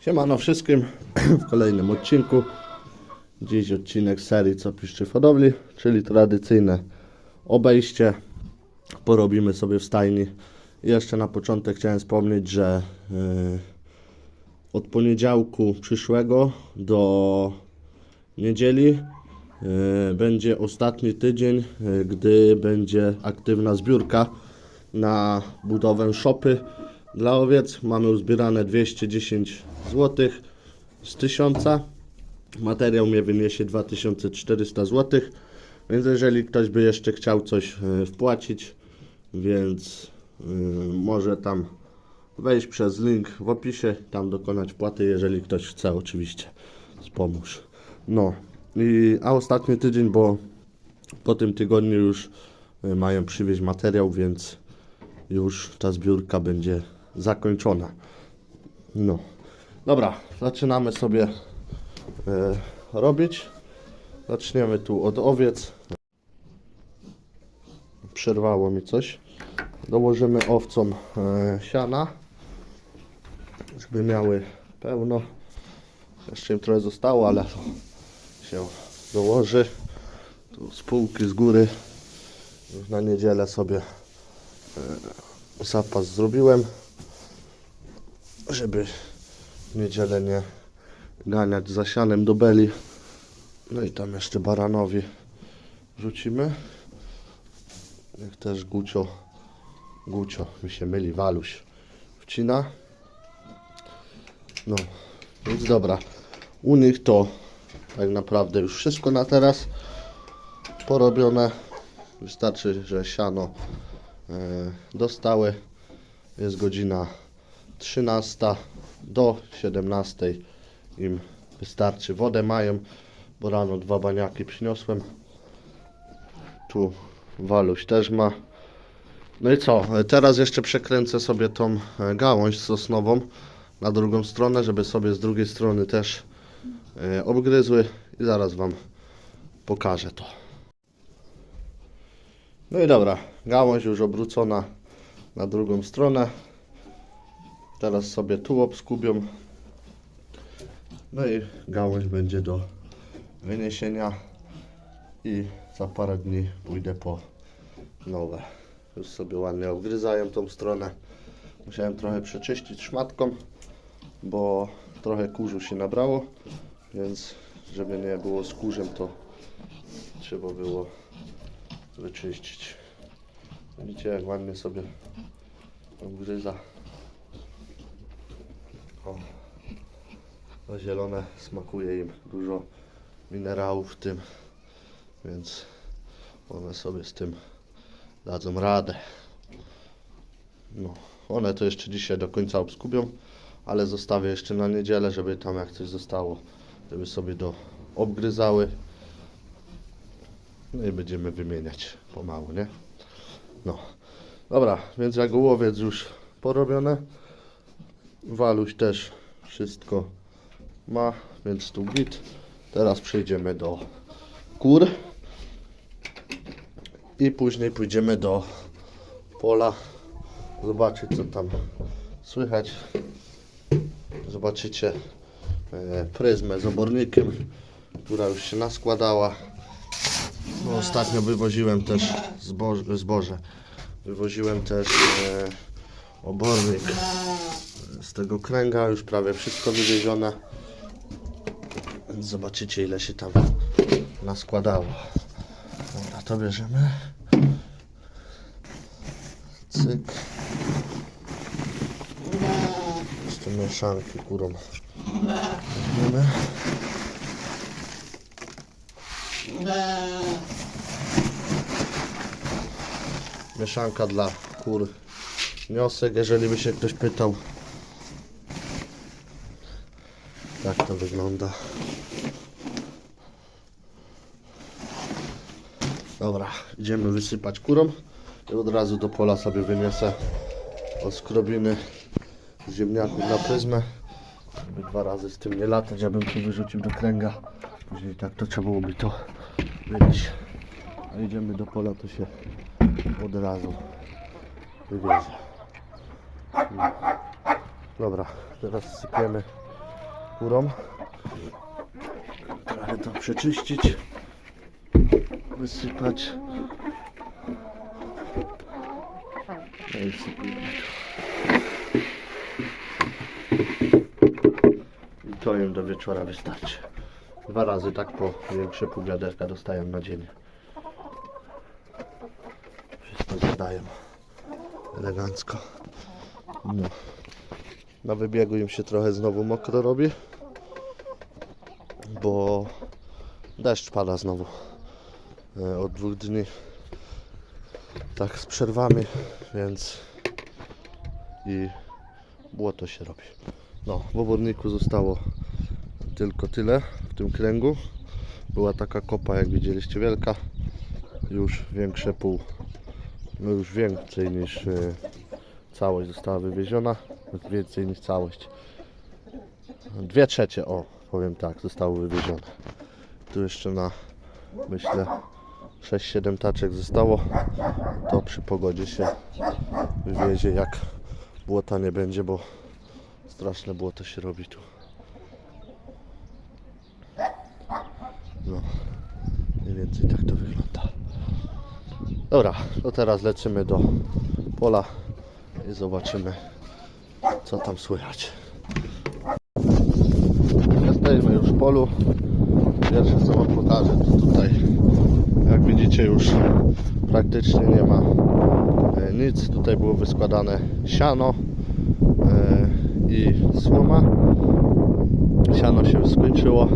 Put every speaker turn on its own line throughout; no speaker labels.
Siemano wszystkim w kolejnym odcinku. Dziś odcinek serii Co piszczy w hodowli, czyli tradycyjne obejście. Porobimy sobie w stajni. Jeszcze na początek chciałem wspomnieć, że yy, od poniedziałku przyszłego do niedzieli yy, będzie ostatni tydzień, yy, gdy będzie aktywna zbiórka na budowę szopy dla owiec. Mamy uzbierane 210 zł z 1000. Materiał mnie wyniesie 2400 zł. Więc jeżeli ktoś by jeszcze chciał coś e, wpłacić, więc e, może tam wejść przez link w opisie, tam dokonać wpłaty, jeżeli ktoś chce oczywiście. Wspomóż. No. I, a ostatni tydzień, bo po tym tygodniu już e, mają przywieźć materiał, więc już ta zbiórka będzie zakończona. No. Dobra, zaczynamy sobie e, robić. Zaczniemy tu od owiec. Przerwało mi coś. Dołożymy owcom e, siana, żeby miały pełno. Jeszcze im trochę zostało, ale się dołoży. Tu z z góry już na niedzielę sobie zapas zrobiłem, żeby niedzielę nie ganiać za sianem do beli. No i tam jeszcze baranowi rzucimy. Jak też Gucio, Gucio mi się myli, Waluś wcina. No, więc dobra. U nich to tak naprawdę już wszystko na teraz porobione. Wystarczy, że siano e, dostały. Jest godzina 13 do 17 im wystarczy. Wodę mają, bo rano dwa baniaki przyniosłem. Tu Waluś też ma. No i co? Teraz jeszcze przekręcę sobie tą e, gałąź sosnową na drugą stronę, żeby sobie z drugiej strony też e, obgryzły i zaraz Wam pokażę to. No i dobra, gałąź już obrócona na drugą stronę. Teraz sobie tu obskubią. No i gałąź będzie do wyniesienia i za parę dni pójdę po nowe. Już sobie ładnie obgryzają tą stronę. Musiałem trochę przeczyścić szmatką, bo trochę kurzu się nabrało, więc żeby nie było z kurzem, to trzeba było wyczyścić. Widzicie jak ładnie sobie obgryza. O, to zielone smakuje im dużo minerałów w tym, więc one sobie z tym dadzą radę. No, one to jeszcze dzisiaj do końca obskubią, ale zostawię jeszcze na niedzielę, żeby tam jak coś zostało, żeby sobie do obgryzały. No i będziemy wymieniać pomału, nie? No. Dobra, więc jak już porobione. Waluś też wszystko ma, więc tu git. Teraz przejdziemy do kur. I później pójdziemy do pola. Zobaczyć co tam słychać. Zobaczycie e, pryzmę z obornikiem, która już się naskładała. No, ostatnio wywoziłem też zboże, zboże. Wywoziłem też e, obornik z tego kręga, już prawie wszystko wywiezione. Zobaczycie ile się tam naskładało. Dobra, to bierzemy. Cyk. Jeszcze mieszanki kurą. Weźmiemy. Mieszanka dla kur wniosek, jeżeli by się ktoś pytał. Tak to wygląda. Dobra, idziemy wysypać kurą i od razu do pola sobie wyniosę od skrobiny z ziemniaków na pryzmę. Żeby dwa razy z tym nie latać, abym to wyrzucił do kręga. Później tak to trzeba byłoby to wynieść. A idziemy do pola, to się od razu wywiezie. Dobra, teraz sypiemy skórą. Trochę to przeczyścić, wysypać. No i sypujemy I to im do wieczora wystarczy. Dwa razy tak po większe pół wiaderka dostają na dzień. Wszystko zadają elegancko. No. Na wybiegu im się trochę znowu mokro robi, bo deszcz pada znowu e, od dwóch dni. Tak z przerwami, więc i błoto się robi. No, w oborniku zostało tylko tyle w tym kręgu. Była taka kopa, jak widzieliście, wielka. Już większe pół, no już więcej niż e, całość została wywieziona. Więcej niż całość. Dwie trzecie, o, powiem tak, zostało wywiezione. Tu jeszcze na, myślę, 6-7 taczek zostało. To przy pogodzie się wywiezie, jak błota nie będzie, bo straszne błoto się robi tu. No, mniej więcej tak to wygląda. Dobra, to teraz lecimy do pola i zobaczymy, co tam słychać. Jesteśmy już w polu. Pierwsze co to tutaj, jak widzicie już praktycznie nie ma e, nic. Tutaj było wyskładane siano e, i słoma. Siano się skończyło.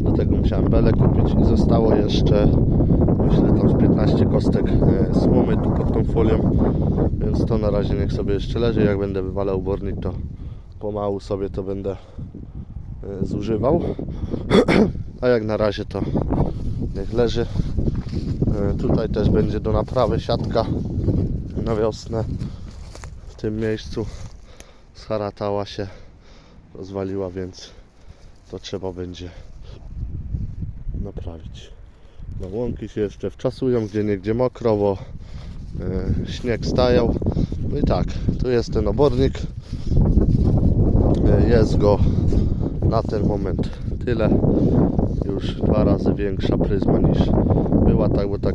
Do tego musiałem belę kupić i zostało jeszcze z 15 kostek e, słomy tu pod tą folią. Więc to na razie niech sobie jeszcze leży. Jak będę wywalał bornik to pomału sobie to będę e, zużywał. A jak na razie to niech leży. E, Tutaj też będzie do naprawy siatka na wiosnę. W tym miejscu scharatała się, rozwaliła, więc to trzeba będzie naprawić. No, łąki się jeszcze wczasują, gdzie niegdzie mokro, bo e, śnieg stajał. No i tak, tu jest ten obornik. E, jest go na ten moment tyle. Już dwa razy większa pryzma niż była, tak, bo tak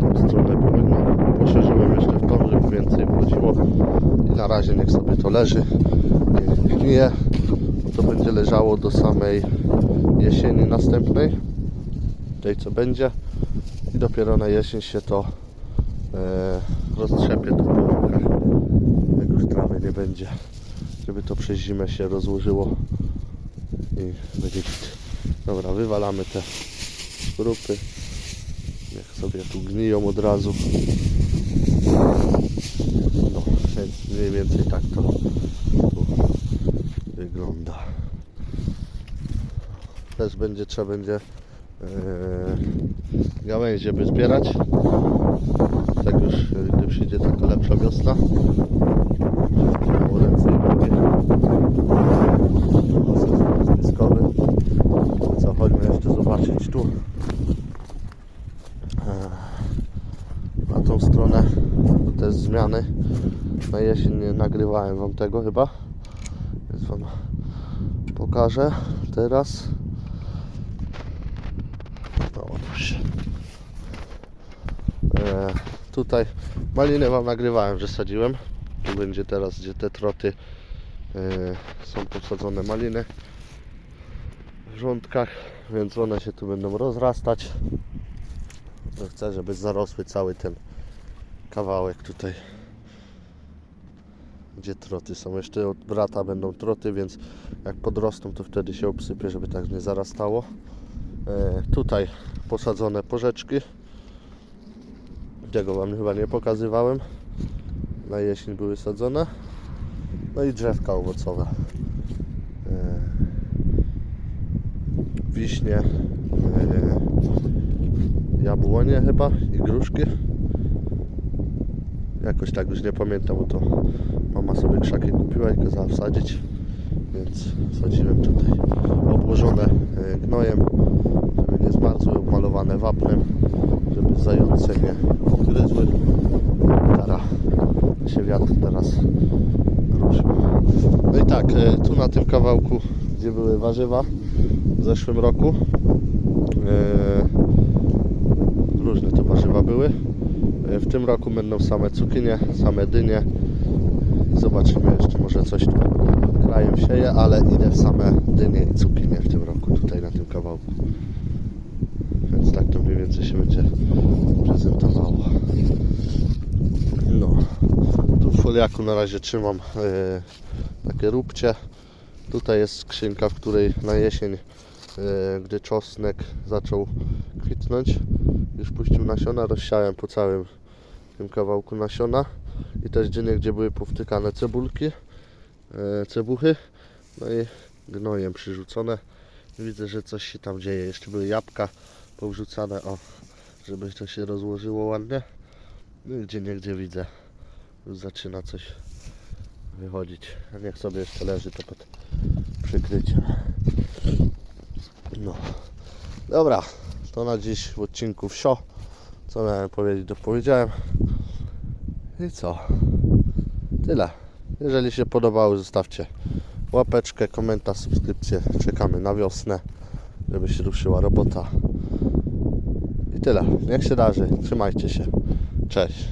tą stronę. No, poszerzyłem jeszcze w tą, żeby więcej wchodziło. I na razie niech sobie to leży. Niech gnije. To będzie leżało do samej jesieni następnej. Tej co będzie. I dopiero na jesień się to e, roztrzepie tu po łąkach. Jak już trawy nie będzie. Żeby to przez zimę się rozłożyło i będzie git. Dobra, wywalamy te grupy. Niech sobie tu gniją od razu. No, więc mniej więcej tak to wygląda. Też będzie trzeba będzie gałęzie by zbierać. Tak już gdy przyjdzie taka lepsza wiosna. Miało ręce i nogi. Sezon zniskowy. Co chodźmy jeszcze zobaczyć tu. Eee, Na tą stronę też zmiany. Na jesień nie nagrywałem wam tego chyba. Więc wam pokażę teraz. No, otóż. E, tutaj maliny wam nagrywałem, że sadziłem. Tu będzie teraz, gdzie te troty e, są posadzone maliny w rządkach, więc one się tu będą rozrastać. Chcę, żeby zarosły cały ten kawałek tutaj gdzie troty są. Jeszcze od brata będą troty, więc jak podrosną, to wtedy się obsypie, żeby tak nie zarastało. E, tutaj posadzone porzeczki. Tego Wam chyba nie pokazywałem. Na jesień były sadzone. No i drzewka owocowe. E, wiśnie, e, jabłonie chyba i gruszki. Jakoś tak już nie pamiętam, bo to mama sobie krzaki kupiła i kazała wsadzić, więc wsadziłem tutaj. Obłożone e, gnojem, żeby nie zmarzły, obmalowane wapnem, żeby zające nie obgryzły. Tara się wiatr teraz ruszył. No i tak, e, tu na tym kawałku, gdzie były warzywa w zeszłym roku, e, różne to warzywa były. E, W tym roku będą same cukinie, same dynie. Zobaczymy jeszcze, może coś tu krajem sieje, ale idę w same dynie i cukinie w tym roku, tutaj na tym kawałku. Więc tak to mniej więcej się będzie prezentowało. No, tu w foliaku na razie trzymam e, takie róbcie. Tutaj jest skrzynka, w której na jesień, e, gdy czosnek zaczął kwitnąć, już puścił nasiona, rozsiałem po całym tym kawałku nasiona i też dynie, gdzie były powtykane cebulki, e, cebuchy, no i gnojem przyrzucone. Widzę, że coś się tam dzieje. Jeszcze były jabłka powrzucane, o, żeby to się rozłożyło ładnie. No gdzie niegdzie widzę, już zaczyna coś wychodzić. A niech sobie jeszcze leży to pod przykryciem. No. Dobra, to na dziś w odcinku wsio. Co miałem powiedzieć, to powiedziałem. I co? Tyle. Jeżeli się podobało, zostawcie łapeczkę, komentarz, subskrypcję. Czekamy na wiosnę, żeby się ruszyła robota. Tyle. Niech się darzy. Trzymajcie się. Cześć.